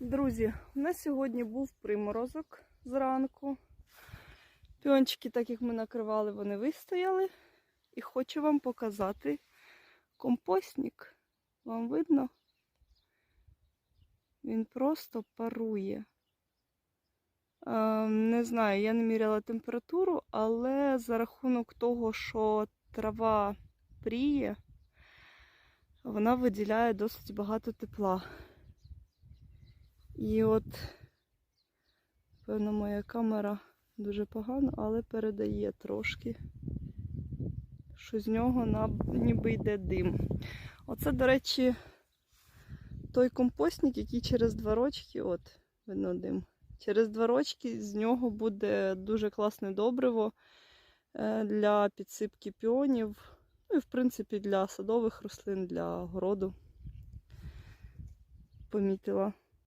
Друзі, у нас сьогодні був приморозок зранку. Піончики, так як ми накривали, вони вистояли. І хочу вам показати компостник. Вам видно? Він просто парує. Не знаю, я не міряла температуру, але за рахунок того, що трава пріє, вона виділяє досить багато тепла. І от, певно, моя камера дуже погано, але передає трошки, що з нього ніби йде дим. Оце, до речі, той компостник, який через два рочки, от, видно дим. Через два рочки з нього буде дуже класне добриво е, для підсипки піонів, ну і в принципі для садових рослин, для городу. Помітила